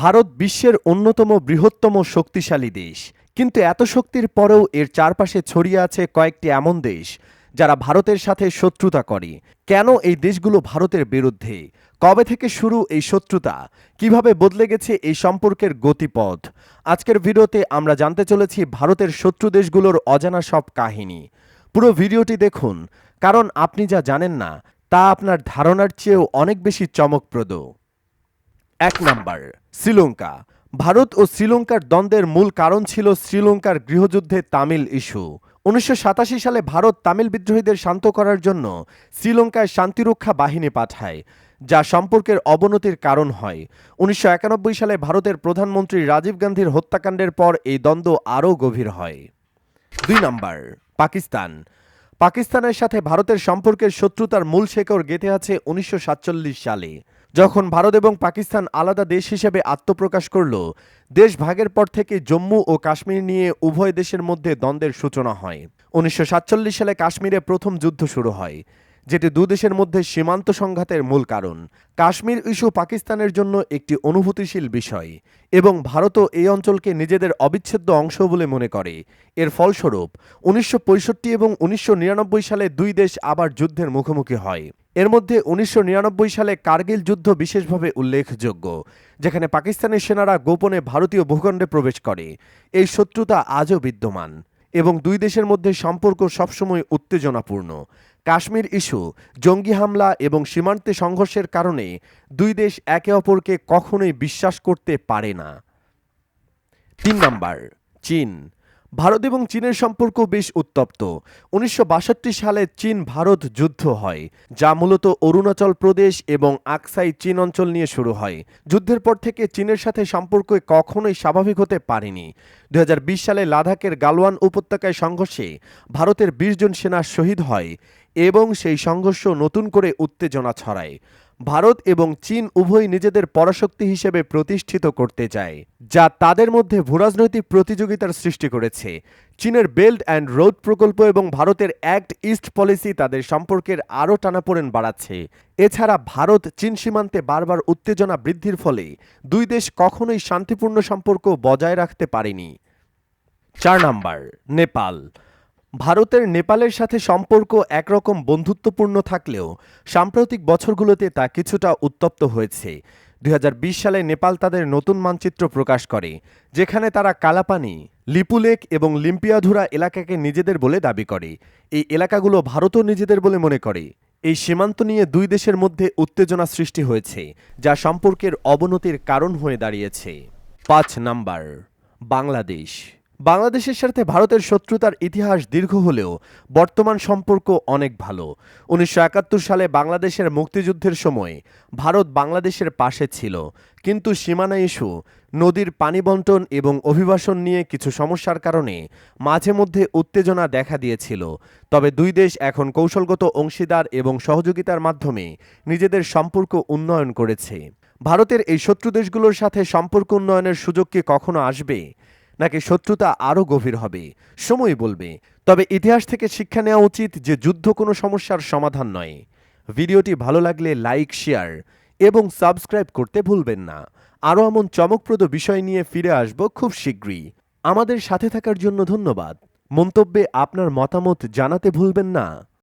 ভারত বিশ্বের অন্যতম বৃহত্তম শক্তিশালী দেশ। কিন্তু এত শক্তির পরেও এর চারপাশে ছড়িয়ে আছে কয়েকটি এমন দেশ, যারা ভারতের সাথে শত্রুতা করে। কেন এই দেশগুলো ভারতের বিরুদ্ধে? কবে থেকে শুরু এই শত্রুতা? কীভাবে বদলে গেছে এই সম্পর্কের গতিপথ? আজকের ভিডিওতে আমরা জানতে চলেছি ভারতের শত্রু দেশগুলোর অজানা সব কাহিনী। পুরো ভিডিওটি দেখুন, কারণ আপনি যা জানেন না, তা আপনার ধারণার চেয়েও অনেক বেশি চমকপ্রদ। এক নাম্বার, শ্রীলঙ্কা। ভারত ও শ্রীলঙ্কার দ্বন্দ্বের মূল কারণ ছিল শ্রীলঙ্কার গৃহযুদ্ধে তামিল ইস্যু। উনিশশো সাতাশি সালে ভারত তামিল বিদ্রোহীদের শান্ত করার জন্য শ্রীলঙ্কায় শান্তিরক্ষা বাহিনী পাঠায়, যা সম্পর্কের অবনতির কারণ হয়। উনিশশো একানব্বই সালে ভারতের প্রধানমন্ত্রী রাজীব গান্ধীর হত্যাকাণ্ডের পর এই দ্বন্দ্ব আরও গভীর হয়। দুই নাম্বার, পাকিস্তান। পাকিস্তানের সাথে ভারতের সম্পর্কের শত্রুতার মূল শেকড় গেঁথে আছে উনিশশো সাতচল্লিশ সালে। যখন ভারত এবং পাকিস্তান আলাদা দেশ হিসেবে আত্মপ্রকাশ করল, দেশ ভাগের পর থেকে জম্মু ও কাশ্মীর নিয়ে উভয় দেশের মধ্যে দ্বন্দ্বের সূচনা হয়। উনিশশো সাতচল্লিশ সালে কাশ্মীরে প্রথম যুদ্ধ শুরু হয়। যেটি দুদেশের মধ্যে সীমান্ত সংঘাতের মূল কারণ। কাশ্মীর ইস্যু পাকিস্তানের জন্য একটি অনুভূতিশীল বিষয় এবং ভারতও এই অঞ্চলকে নিজেদের অবিচ্ছেদ্য অংশ বলে মনে করে। এর ফলস্বরূপ, উনিশশো পঁয়ষট্টি এবং উনিশশো নিরানব্বই সালে দুই দেশ আবার যুদ্ধের মুখোমুখি হয়। এর মধ্যে উনিশশো নিরানব্বই সালে কার্গিল যুদ্ধ বিশেষভাবে উল্লেখযোগ্য, যেখানে পাকিস্তানের সেনারা গোপনে ভারতীয় ভূখণ্ডে প্রবেশ করে। এই শত্রুতা আজও বিদ্যমান এবং দুই দেশের মধ্যে সম্পর্ক সবসময় উত্তেজনাপূর্ণ। কাশ্মীর ইস্যু, জঙ্গি হামলা এবং সীমান্তে সংঘর্ষের কারণে দুই দেশ একে অপরকে কখনোই বিশ্বাস করতে পারে না। তিন নাম্বার, চীন। ভারত এবং চীনের সম্পর্ক বেশ উত্তপ্ত। উনিশশো বাষট্টি সালে চীন ভারত যুদ্ধ হয়, যা মূলত অরুণাচল প্রদেশ এবং আকসাই চীন অঞ্চল নিয়ে শুরু হয়। যুদ্ধের পর থেকে চীনের সাথে সম্পর্ক কখনোই স্বাভাবিক হতে পারেনি। দু হাজার বিশ সালে লাদাখের গালওয়ান উপত্যকায় সংঘর্ষে ভারতের বিশ জন সেনা শহীদ হয় এবং সেই সংঘর্ষ নতুন করে উত্তেজনা ছড়ায়। ভারত এবং চীন উভয় নিজেদের পরাশক্তি হিসেবে প্রতিষ্ঠিত করতে চায়, যা তাদের মধ্যে ভূরাজনৈতিক প্রতিযোগিতার সৃষ্টি করেছে। চীনের বেল্ট অ্যান্ড রোড প্রকল্প এবং ভারতের অ্যাক্ট ইস্ট পলিসি তাদের সম্পর্কের আরও টানাপোড়েন বাড়াচ্ছে। এছাড়া ভারত চীন সীমান্তে বারবার উত্তেজনা বৃদ্ধির ফলে দুই দেশ কখনোই শান্তিপূর্ণ সম্পর্ক বজায় রাখতে পারেনি। চার নাম্বার, নেপাল। ভারতের নেপালের সাথে সম্পর্ক একরকম বন্ধুত্বপূর্ণ থাকলেও সাম্প্রতিক বছরগুলোতে তা কিছুটা উত্তপ্ত হয়েছে। দু হাজার বিশ সালে নেপাল তাদের নতুন মানচিত্র প্রকাশ করে, যেখানে তারা কালাপানি লিপুলেক এবং লিম্পিয়াধুরা এলাকাকে নিজেদের বলে দাবি করে। এই এলাকাগুলো ভারতও নিজেদের বলে মনে করে। এই সীমান্ত নিয়ে দুই দেশের মধ্যে উত্তেজনা সৃষ্টি হয়েছে, যা সম্পর্কের অবনতির কারণ হয়ে দাঁড়িয়েছে। পাঁচ নাম্বার, বাংলাদেশ। বাংলাদেশের সাথে ভারতের শত্রুতার ইতিহাস দীর্ঘ হলেও বর্তমান সম্পর্ক অনেক ভালো। উনিশশো একাত্তর সালে বাংলাদেশের মুক্তিযুদ্ধের সময় ভারত বাংলাদেশের পাশে ছিল। কিন্তু সীমানা ইস্যু, নদীর পানি বন্টন এবং অভিবাসন নিয়ে কিছু সমস্যার কারণে মাঝে মধ্যে উত্তেজনা দেখা দিয়েছিল। তবে দুই দেশ এখন কৌশলগত অংশীদার এবং সহযোগিতার মাধ্যমে নিজেদের সম্পর্ক উন্নয়ন করেছে। ভারতের এই শত্রু দেশগুলোর সাথে সম্পর্ক উন্নয়নের সুযোগ কি কখনো আসবে? নাকি শত্রুতা আরও গভীর হবে? সময় বলবে। তবে ইতিহাস থেকে শিক্ষা নেওয়া উচিত যে যুদ্ধ কোনো সমস্যার সমাধান নয়। ভিডিওটি ভালো লাগলে লাইক, শেয়ার এবং সাবস্ক্রাইব করতে ভুলবেন না। আরও এমন চমকপ্রদ বিষয় নিয়ে ফিরে আসব খুব শীঘ্রই। আমাদের সাথে থাকার জন্য ধন্যবাদ। মন্তব্যে আপনার মতামত জানাতে ভুলবেন না।